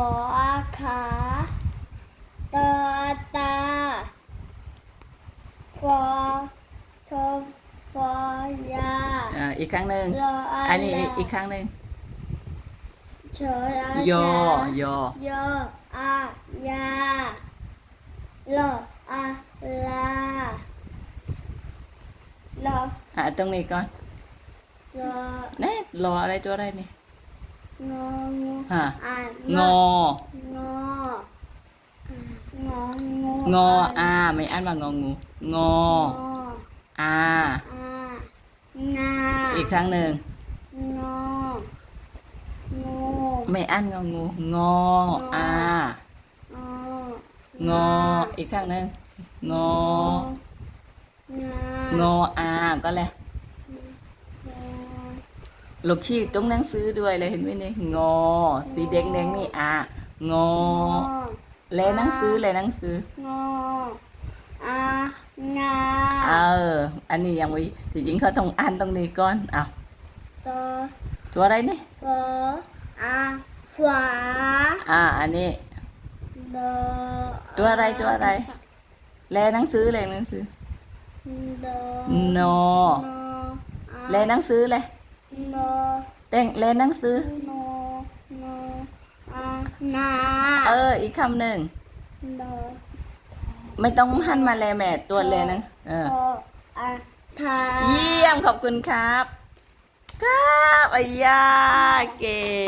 ออาขาตอตาฟอทอฟอยาอ่าอีกครั้งหนึ่งรออาอันนี้อีกครั้งหนึ่งเฉยอยอยอยอายาลออาลาลออะตรงนี้ก่อนลอเน่รออะไรตัวอะไรนี่งองูฮะอ่า งอ งององูงออาไม่อ่านว่างองู งองออาอางาอีกครั้งหนึ่งงองูไม่อ่านงองู งออางองออีกครั้งหนึ่งงองางออาก็เลยงอ ลูกชี้ตรงหนังสือด้วยเลยเห็นไหมนี่งอ สีแดงแดงๆนี่อางอ แลหนังสือแลหนังสืองออางาเออ อันนี้ยังไม่ที่จริงเขาต้องอ่านตรงนี้ก่อนอ้าวตอตัวอะไรนี่ฟออาฝาอ่าอันนี้ดอตัวอะไรตัวอะไร แลหนังสือแลหนังสือดอนอแลหนังสือเลย นอแต่งแลหนังสือนอนออานาเออ อีกคำหนึ่งดอไม่ต้องหันมาแลแม่ตัวแลหนังเออพออาทาเยี่ยมขอบคุณครับ ครับอายาเก่ง